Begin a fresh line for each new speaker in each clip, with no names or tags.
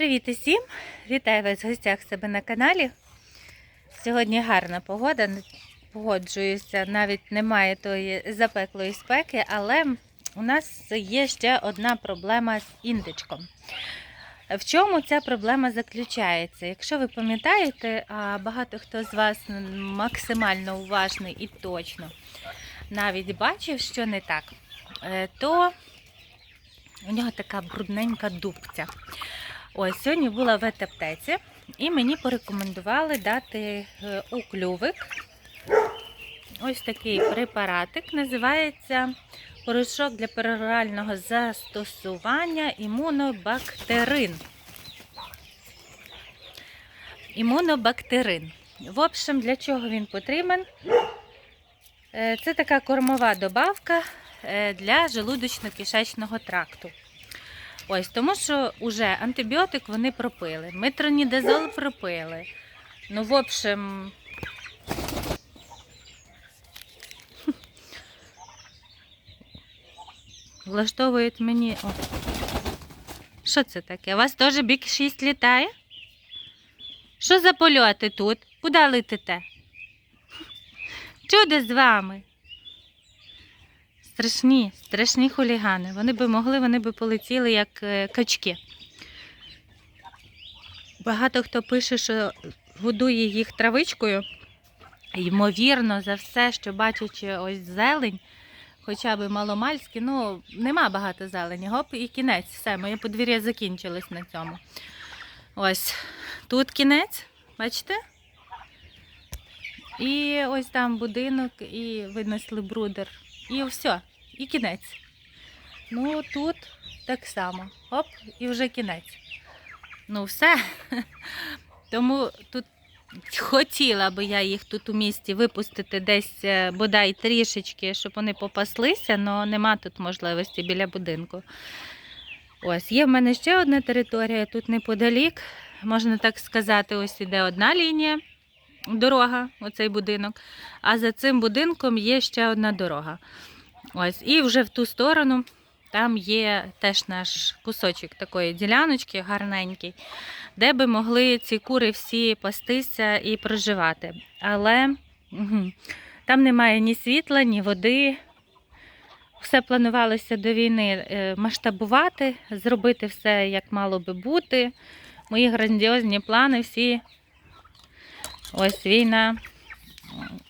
Привіт усім! Вітаю вас в гостях себе на каналі. Сьогодні гарна погода. Погоджуюся, навіть немає тої запеклої спеки, але у нас є ще одна проблема з індичком. В чому ця проблема заключається? Якщо ви пам'ятаєте, а багато хто з вас максимально уважний і точно навіть бачив, що не так, е, то у нього така брудненька дубця. Ось сьогодні була в ветаптеці і мені порекомендували дати е, у клювик ось такий препаратик, називається порошок для перорального застосування імунобактерин. Імунобактерин. В общем, для чого він потрібен? Е, Це така кормова добавка е, для желудочно-кишечного тракту. Ось, тому що вже антибіотик вони пропили, метронідазол пропили. Ну, в общем, влаштовують мені. О. Що це таке? У вас теж бік 6 літає? Що за польоти тут? Куди летите? Чудо з вами? Страшні, страшні хулігани. Вони би могли, вони би полетіли як е, качки. Багато хто пише, що годує їх травичкою. Ймовірно, за все, що бачачи ось зелень, хоча б маломальські, ну, нема багато зелені. Гоп і кінець. Все, моє подвір'я закінчилось на цьому. Ось тут кінець, бачите? І ось там будинок, і винесли брудер. І все, і кінець. Ну тут так само. Оп, і вже кінець. Ну, все. Тому тут хотіла би я їх тут у місті випустити десь е, бодай трішечки, щоб вони попаслися, але нема тут можливості біля будинку. Ось, є в мене ще одна територія, тут неподалік. Можна так сказати, ось іде одна лінія, дорога, оцей будинок. А за цим будинком є ще одна дорога. Ось, і вже в ту сторону там є теж наш кусочок такої діляночки гарненький, де би могли ці кури всі пастися і проживати. Але угу, там немає ні світла, ні води. Все планувалося до війни е, масштабувати, зробити все, як мало би бути. Мої грандіозні плани всі ось війна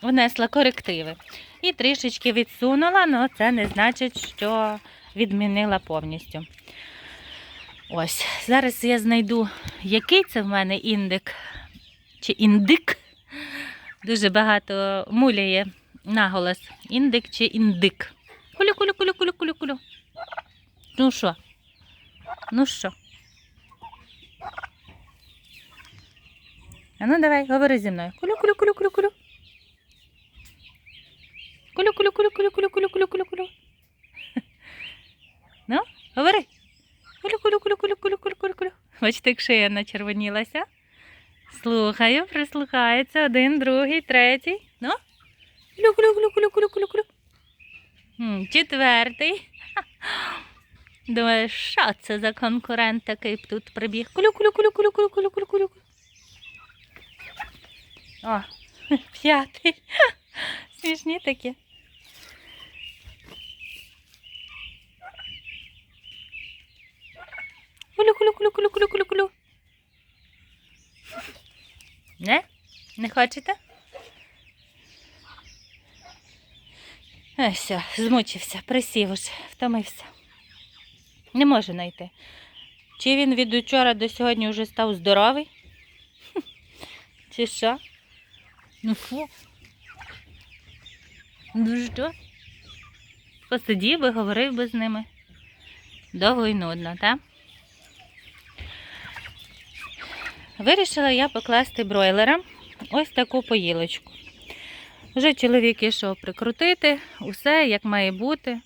внесла корективи. І трішечки відсунула, але це не значить, що відмінила повністю. Ось, зараз я знайду, який це в мене індик чи індик. Дуже багато муляє наголос. Індик чи індик. Кулю, кулю, кулю, кулю, кулю, кулю. Ну що? Ну що? А ну давай, говори зі мною. Кулю, кулю, кулю, кулю, кулю. Кулю, кулю, кулю, кулю, кулю, кулю, кулю, кулю, кулю. Ну, говори. Кулю, кулю, кулю, кулю, кулю, кулю, кулю, кулю. Бачите, як шия начервонілася. Слухаю, прислухається один, другий, третій. Ну. Кулю, кулю, кулю, кулю, кулю, кулю, кулю. Четвертий. Думаю, що це за конкурент такий тут прибіг? Кулю, кулю, кулю, кулю, кулю, кулю, кулю, кулю. О, п'ятий. Смішні такі. Кулю, кулю, кулю, кулю, кулю, кулю, кулю. Не? Не хочете? Все, змучився, присів уже, втомився. Не можу знайти. Чи він від учора до сьогодні вже став здоровий? Чи що? Ну фу. Ну що? Посидів би, говорив би з ними. Довго і нудно, так? Вирішила я покласти бройлерам ось таку поїлочку. Вже чоловік ішов прикрутити, усе як має бути.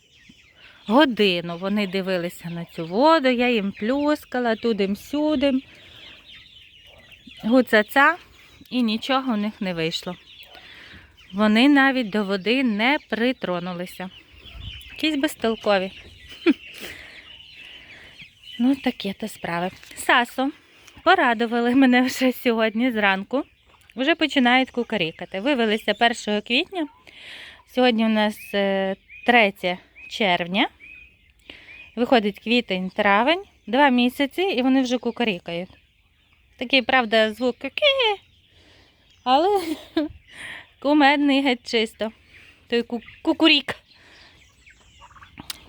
Годину вони дивилися на цю воду, я їм плюскала тудим-сюдим. Гуцаца, і нічого в них не вийшло. Вони навіть до води не притронулися. Якісь безтолкові. Ну, такі то справи. Сасо порадували мене вже сьогодні зранку. Вже починають кукарікати. Вивелися 1 квітня. Сьогодні у нас е, 3 червня. Виходить квітень, травень, два місяці, і вони вже кукарікають. Такий, правда, звук ки, але кумедний геть чисто. Той ку- кукурік.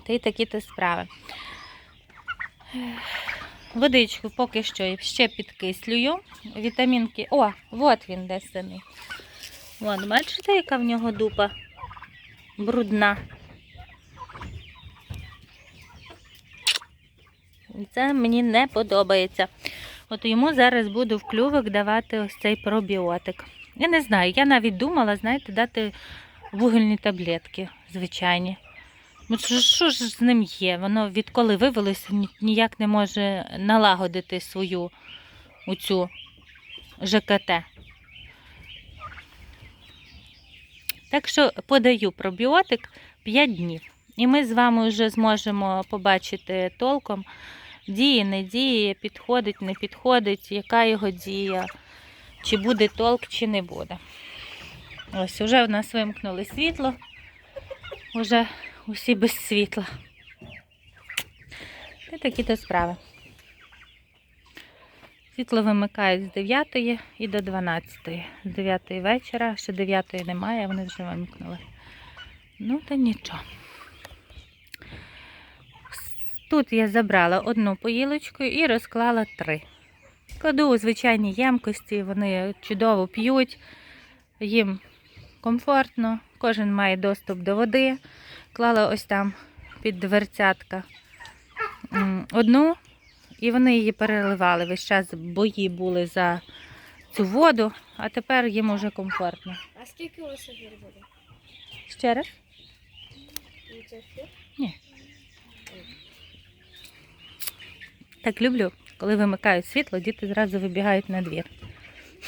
Та й такі то справи. Водичку поки що ще підкислюю. Вітамінки. О, от він де сини. От, бачите, яка в нього дупа брудна. Це мені не подобається. От йому зараз буду в клювик давати ось цей пробіотик. Я не знаю, я навіть думала, знаєте, дати вугільні таблетки звичайні. Ну, що, ж з ним є? Воно відколи вивелося, ніяк не може налагодити свою оцю ЖКТ. Так що подаю пробіотик 5 днів. І ми з вами вже зможемо побачити толком, діє, не діє, підходить, не підходить, яка його дія, чи буде толк, чи не буде. Ось уже в нас вимкнули світло. Уже усі без світла. Та такі то справи. Світло вимикають з 9 і до 12. З 9 вечора, ще 9 немає, вони вже вимкнули. Ну, та нічого. Тут я забрала одну поїлочку і розклала три. Кладу у звичайні ємкості, вони чудово п'ють, їм комфортно, кожен має доступ до води. Клала ось там під дверцятка одну, і вони її переливали. Весь час бої були за цю воду, а тепер їм уже комфортно.
А скільки у вас ефір буде?
Ще раз?
Це ефір?
Так люблю, коли вимикають світло, діти зразу вибігають на двір.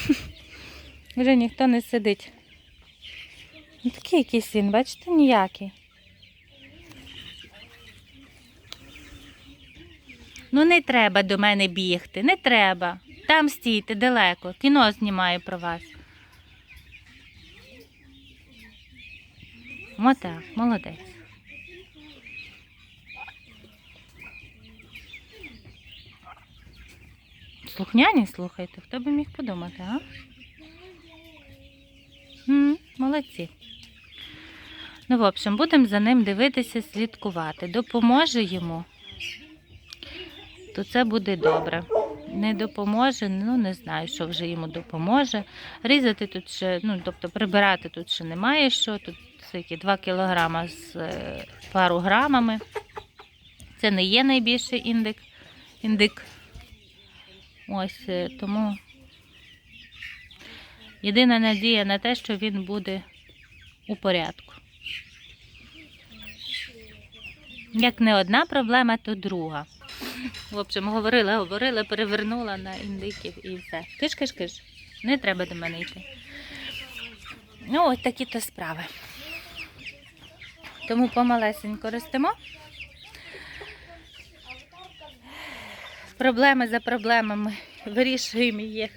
Вже ніхто не сидить. Ну, такий якийсь він, бачите, ніякий. Ну, не треба до мене бігти, не треба. Там стійте далеко. Кіно знімаю про вас. Отак, молодець. Слухняні слухайте, хто би міг подумати, а? М, молодці. Ну, в общем, будемо за ним дивитися, слідкувати. Допоможе йому, то це буде добре. Не допоможе, ну не знаю, що вже йому допоможе. Різати тут ще, ну, тобто прибирати тут ще немає що. Тут скільки 2 кілограма з е, пару грамами. Це не є найбільший індик. індик. Ось е, тому єдина надія на те, що він буде у порядку. Як не одна проблема, то друга. В общем, говорила, говорила, перевернула на індиків і все. Киш, киш, киш. Не треба до мене йти. Ну, ось такі то справи. Тому помалесенько ростемо. Проблеми за проблемами вирішуємо їх.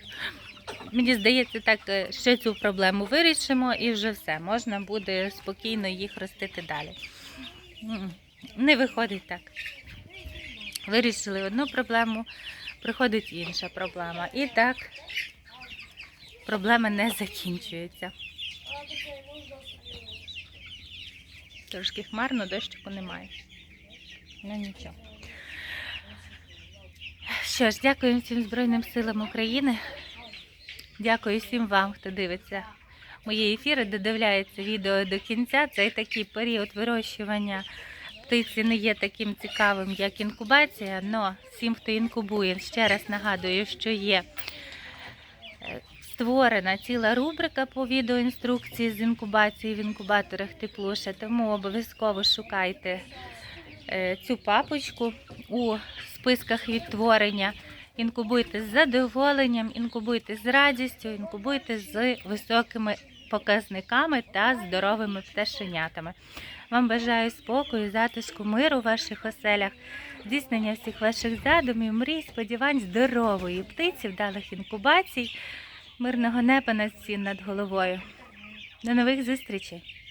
Мені здається, так е, ще цю проблему вирішимо і вже все. Можна буде спокійно їх ростити далі. Не виходить так. Вирішили одну проблему, приходить інша проблема. І так проблема не закінчується. Трошки хмарно, дощику немає. Ну нічого. Що ж, дякую всім Збройним силам України. Дякую всім вам, хто дивиться мої ефіри, додивляється відео до кінця. Цей такий період вирощування птиці не є таким цікавим, як інкубація, але всім, хто інкубує, ще раз нагадую, що є е, створена ціла рубрика по відеоінструкції з інкубації в інкубаторах теплуша, тому обов'язково шукайте е, цю папочку у списках відтворення. Інкубуйте з задоволенням, інкубуйте з радістю, інкубуйте з високими показниками та здоровими пташенятами. Вам бажаю спокою, затишку, миру у ваших оселях. здійснення всіх ваших задумів, мрій, сподівань, здорової птиці, вдалих інкубацій, мирного неба над всім над головою. До нових зустрічей!